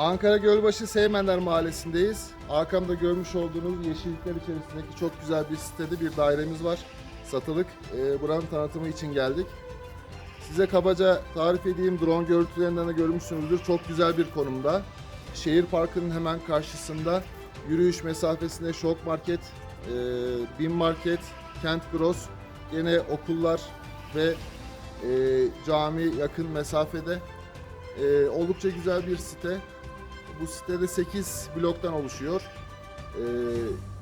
Ankara Gölbaşı Seymenler Mahallesi'ndeyiz. Arkamda görmüş olduğunuz yeşillikler içerisindeki çok güzel bir sitede bir dairemiz var. Satılık. Ee, buranın tanıtımı için geldik. Size kabaca tarif edeyim. Drone görüntülerinden de görmüşsünüzdür. Çok güzel bir konumda. Şehir Parkı'nın hemen karşısında. Yürüyüş mesafesinde Şok Market, e, Bin Market, Kent Gross, yine okullar ve e, cami yakın mesafede. E, oldukça güzel bir site. Bu sitede 8 bloktan oluşuyor. E,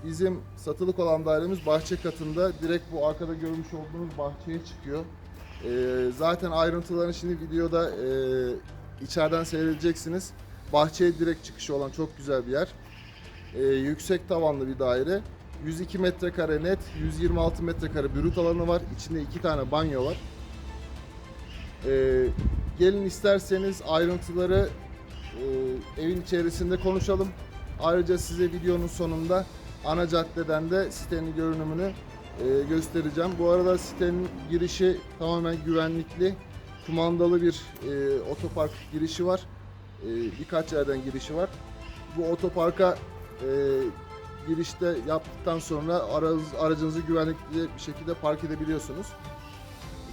bizim satılık olan dairemiz bahçe katında. Direkt bu arkada görmüş olduğunuz bahçeye çıkıyor. E, zaten ayrıntılarını şimdi videoda e, içeriden seyredeceksiniz. Bahçeye direkt çıkışı olan çok güzel bir yer. E, yüksek tavanlı bir daire. 102 metrekare net, 126 metrekare brüt alanı var. İçinde iki tane banyo var. E, gelin isterseniz ayrıntıları e, evin içerisinde konuşalım. Ayrıca size videonun sonunda ana caddeden de sitenin görünümünü e, göstereceğim. Bu arada sitenin girişi tamamen güvenlikli. Kumandalı bir e, otopark girişi var. E, birkaç yerden girişi var. Bu otoparka e, girişte yaptıktan sonra aracınızı güvenlikli bir şekilde park edebiliyorsunuz.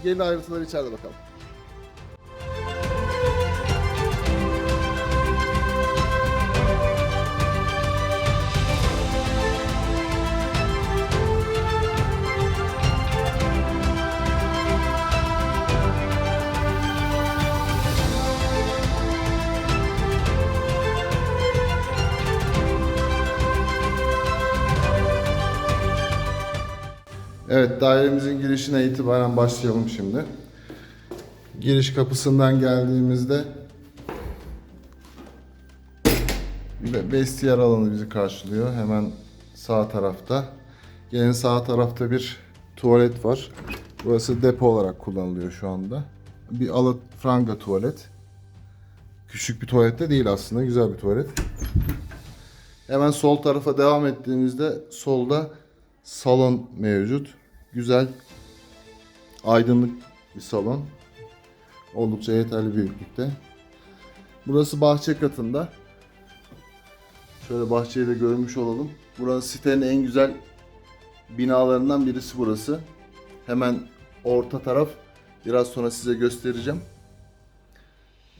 Gelin ayrıntıları içeride bakalım. Evet, dairemizin girişine itibaren başlayalım şimdi. Giriş kapısından geldiğimizde ve vestiyer alanı bizi karşılıyor. Hemen sağ tarafta. Gelin sağ tarafta bir tuvalet var. Burası depo olarak kullanılıyor şu anda. Bir alafranga tuvalet. Küçük bir tuvalet de değil aslında, güzel bir tuvalet. Hemen sol tarafa devam ettiğimizde solda salon mevcut. Güzel, aydınlık bir salon. Oldukça yeterli büyüklükte. Burası bahçe katında. Şöyle bahçeyi de görmüş olalım. Burası sitenin en güzel binalarından birisi burası. Hemen orta taraf. Biraz sonra size göstereceğim.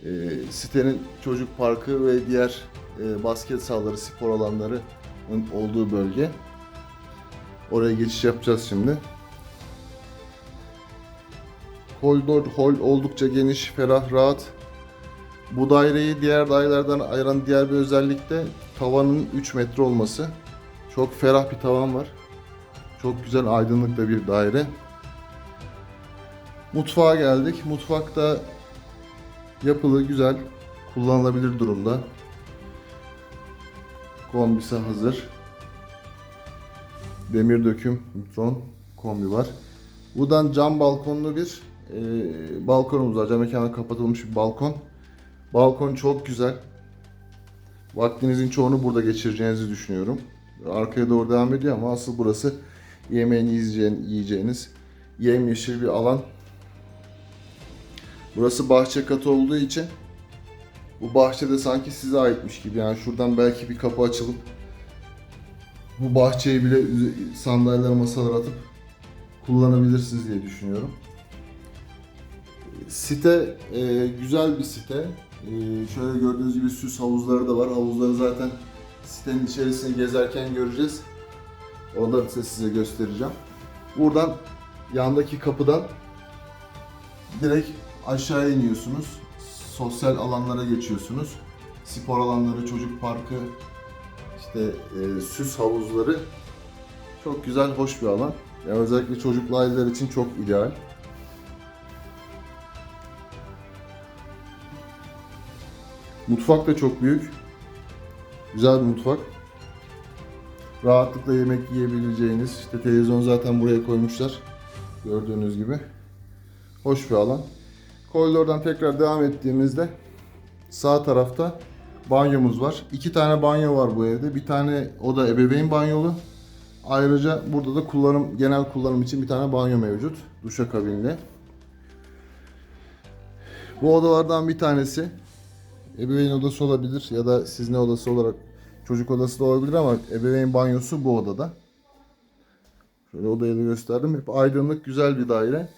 Ee, sitenin çocuk parkı ve diğer e, basket sahaları, spor alanlarının olduğu bölge. Oraya geçiş yapacağız şimdi. Koridor hol oldukça geniş, ferah, rahat. Bu daireyi diğer dairelerden ayıran diğer bir özellik de tavanın 3 metre olması. Çok ferah bir tavan var. Çok güzel aydınlıkta bir daire. Mutfağa geldik. Mutfakta yapılı, güzel, kullanılabilir durumda. Kombisi hazır. Demir döküm mikron kombi var. Buradan cam balkonlu bir e, balkonumuz var. Cam mekana kapatılmış bir balkon. Balkon çok güzel. Vaktinizin çoğunu burada geçireceğinizi düşünüyorum. Arkaya doğru devam ediyor ama asıl burası yemeğini yiyeceğiniz, yiyeceğiniz yemyeşil bir alan. Burası bahçe katı olduğu için bu bahçede sanki size aitmiş gibi. Yani şuradan belki bir kapı açılıp bu bahçeyi bile sandalyeler, masalar atıp kullanabilirsiniz diye düşünüyorum. Site e, güzel bir site. E, şöyle gördüğünüz gibi süs havuzları da var. Havuzları zaten sitenin içerisini gezerken göreceğiz. Onları da size göstereceğim. Buradan yandaki kapıdan direkt aşağı iniyorsunuz. Sosyal alanlara geçiyorsunuz. Spor alanları, çocuk parkı, işte e, süs havuzları çok güzel, hoş bir alan. Yani özellikle çocuklu aileler için çok ideal. Mutfak da çok büyük. Güzel bir mutfak. Rahatlıkla yemek yiyebileceğiniz, işte televizyon zaten buraya koymuşlar. Gördüğünüz gibi. Hoş bir alan. Koridordan tekrar devam ettiğimizde sağ tarafta banyomuz var. İki tane banyo var bu evde. Bir tane o da ebeveyn banyolu. Ayrıca burada da kullanım genel kullanım için bir tane banyo mevcut. Duşakabinli. Bu odalardan bir tanesi ebeveyn odası olabilir ya da siz ne odası olarak çocuk odası da olabilir ama ebeveyn banyosu bu odada. Şöyle odayı da gösterdim. Hep aydınlık güzel bir daire.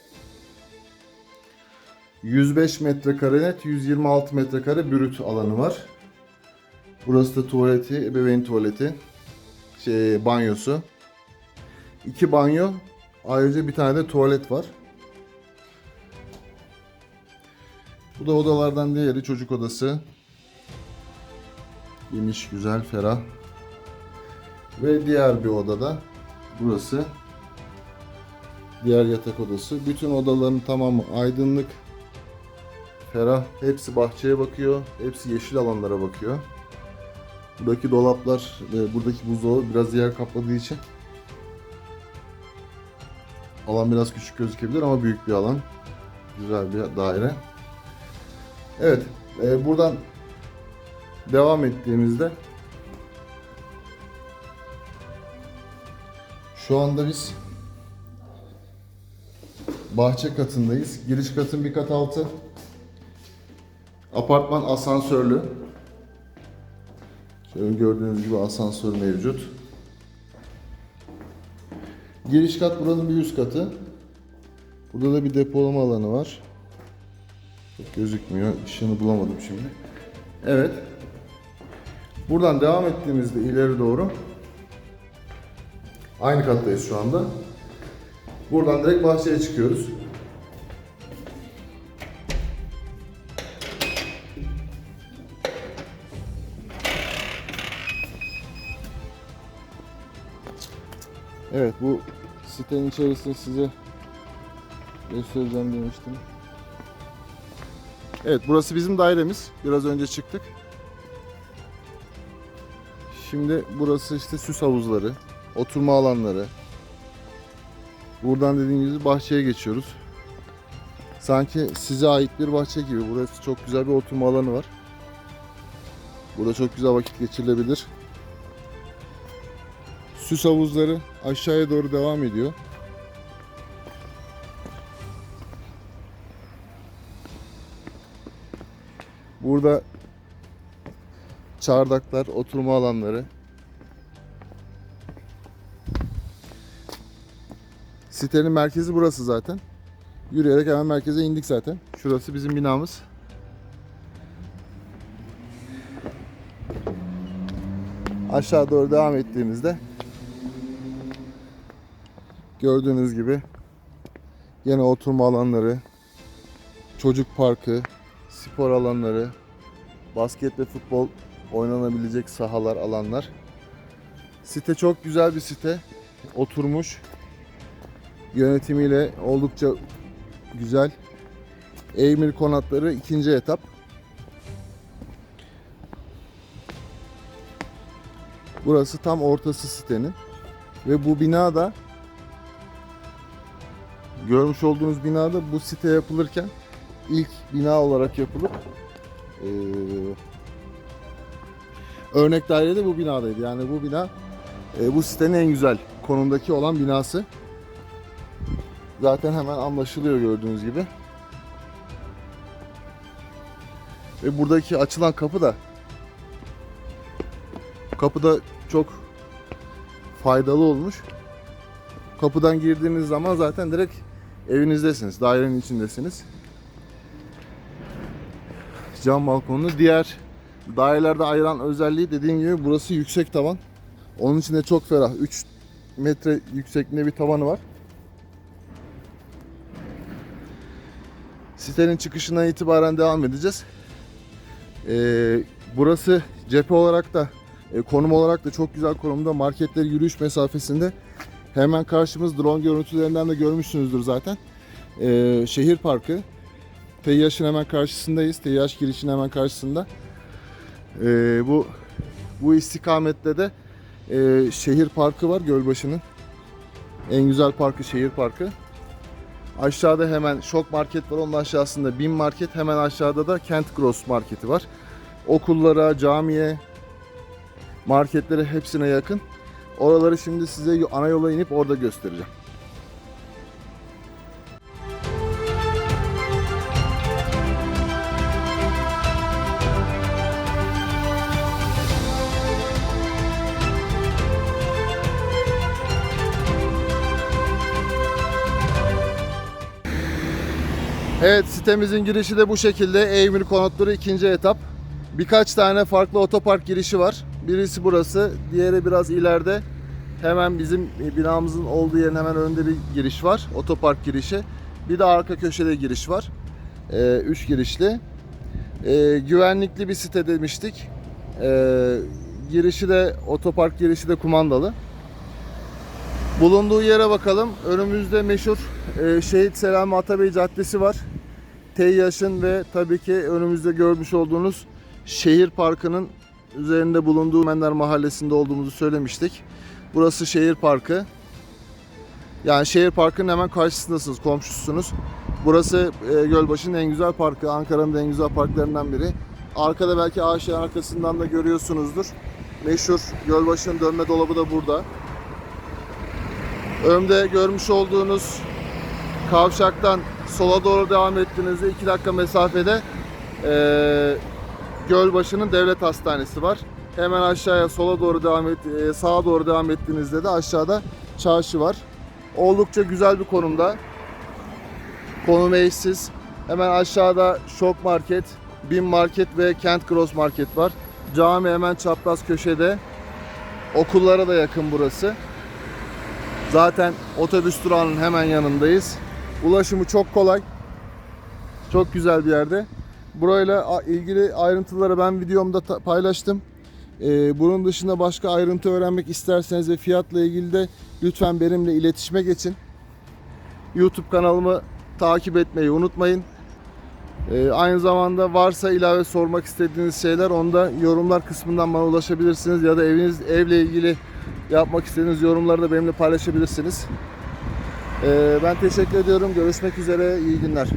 105 metrekare net, 126 metrekare brüt alanı var. Burası da tuvaleti, ebeveyn tuvaleti. Şey, banyosu. İki banyo, ayrıca bir tane de tuvalet var. Bu da odalardan diğeri çocuk odası. Geniş, güzel, ferah. Ve diğer bir odada burası. Diğer yatak odası. Bütün odaların tamamı aydınlık. Ferah. Hepsi bahçeye bakıyor. Hepsi yeşil alanlara bakıyor. Buradaki dolaplar ve buradaki buzdolabı biraz yer kapladığı için alan biraz küçük gözükebilir ama büyük bir alan. Güzel bir daire. Evet, e, buradan devam ettiğimizde şu anda biz bahçe katındayız. Giriş katın bir kat altı. Apartman asansörlü. Şöyle gördüğünüz gibi asansör mevcut. Giriş kat buranın bir üst katı. Burada da bir depolama alanı var. Çok gözükmüyor. Işığını bulamadım şimdi. Evet. Buradan devam ettiğimizde ileri doğru aynı kattayız şu anda. Buradan direkt bahçeye çıkıyoruz. Evet bu sitenin içerisinde size göstereceğim demiştim. Evet burası bizim dairemiz. Biraz önce çıktık. Şimdi burası işte süs havuzları, oturma alanları. Buradan dediğim gibi bahçeye geçiyoruz. Sanki size ait bir bahçe gibi. Burası çok güzel bir oturma alanı var. Burada çok güzel vakit geçirilebilir. Süs havuzları aşağıya doğru devam ediyor. Burada çardaklar, oturma alanları. Sitenin merkezi burası zaten. Yürüyerek hemen merkeze indik zaten. Şurası bizim binamız. Aşağı doğru devam ettiğimizde gördüğünüz gibi yine oturma alanları, çocuk parkı, spor alanları, basket ve futbol oynanabilecek sahalar, alanlar. Site çok güzel bir site. Oturmuş. Yönetimiyle oldukça güzel. Eymir konatları ikinci etap. Burası tam ortası sitenin. Ve bu bina da görmüş olduğunuz binada bu site yapılırken ilk bina olarak yapılıp eee, örnek daire de bu binadaydı. Yani bu bina e, bu sitenin en güzel konumdaki olan binası. Zaten hemen anlaşılıyor gördüğünüz gibi. Ve buradaki açılan kapı da kapı da çok faydalı olmuş. Kapıdan girdiğiniz zaman zaten direkt evinizdesiniz, dairenin içindesiniz. Cam balkonlu. Diğer dairelerde ayıran özelliği dediğim gibi burası yüksek tavan. Onun için de çok ferah. 3 metre yüksekliğinde bir tavanı var. Sitenin çıkışından itibaren devam edeceğiz. Ee, burası cephe olarak da e, konum olarak da çok güzel konumda. Marketler yürüyüş mesafesinde. Hemen karşımız drone görüntülerinden de görmüşsünüzdür zaten. Ee, şehir parkı. TİH'in hemen karşısındayız. TİH girişinin hemen karşısında. Ee, bu bu istikamette de e, şehir parkı var Gölbaşı'nın. En güzel parkı şehir parkı. Aşağıda hemen Şok Market var. Onun aşağısında Bin Market. Hemen aşağıda da Kent Gross Marketi var. Okullara, camiye, marketlere hepsine yakın. Oraları şimdi size ana yola inip orada göstereceğim. Evet sitemizin girişi de bu şekilde. Eymir Konutları ikinci etap. Birkaç tane farklı otopark girişi var. Birisi burası, diğeri biraz ileride. Hemen bizim binamızın olduğu yerin hemen önünde bir giriş var. Otopark girişi. Bir de arka köşede giriş var. Ee, üç girişli. Ee, güvenlikli bir site demiştik. Ee, girişi de otopark girişi de kumandalı. Bulunduğu yere bakalım. Önümüzde meşhur e, Şehit Selami Atabey Caddesi var. Teyyaş'ın ve tabii ki önümüzde görmüş olduğunuz şehir parkının üzerinde bulunduğu Menler Mahallesi'nde olduğumuzu söylemiştik. Burası şehir parkı. Yani şehir parkının hemen karşısındasınız, komşusunuz. Burası e, Gölbaşı'nın en güzel parkı, Ankara'nın en güzel parklarından biri. Arkada belki ağaçların arkasından da görüyorsunuzdur. Meşhur Gölbaşı'nın dönme dolabı da burada. Önde görmüş olduğunuz kavşaktan sola doğru devam ettiğinizde 2 dakika mesafede eee Gölbaşı'nın devlet hastanesi var. Hemen aşağıya sola doğru devam et, eee, sağa doğru devam ettiğinizde de aşağıda çarşı var. Oldukça güzel bir konumda. Konum eşsiz. Hemen aşağıda Şok Market, Bin Market ve Kent Cross Market var. Cami hemen çapraz köşede. Okullara da yakın burası. Zaten otobüs durağının hemen yanındayız. Ulaşımı çok kolay. Çok güzel bir yerde. Burayla ilgili ayrıntıları ben videomda paylaştım. Ee, bunun dışında başka ayrıntı öğrenmek isterseniz ve fiyatla ilgili de lütfen benimle iletişime geçin. YouTube kanalımı takip etmeyi unutmayın. Ee, aynı zamanda varsa ilave sormak istediğiniz şeyler onda yorumlar kısmından bana ulaşabilirsiniz ya da eviniz evle ilgili yapmak istediğiniz yorumları da benimle paylaşabilirsiniz. Ee, ben teşekkür ediyorum. Görüşmek üzere. İyi günler.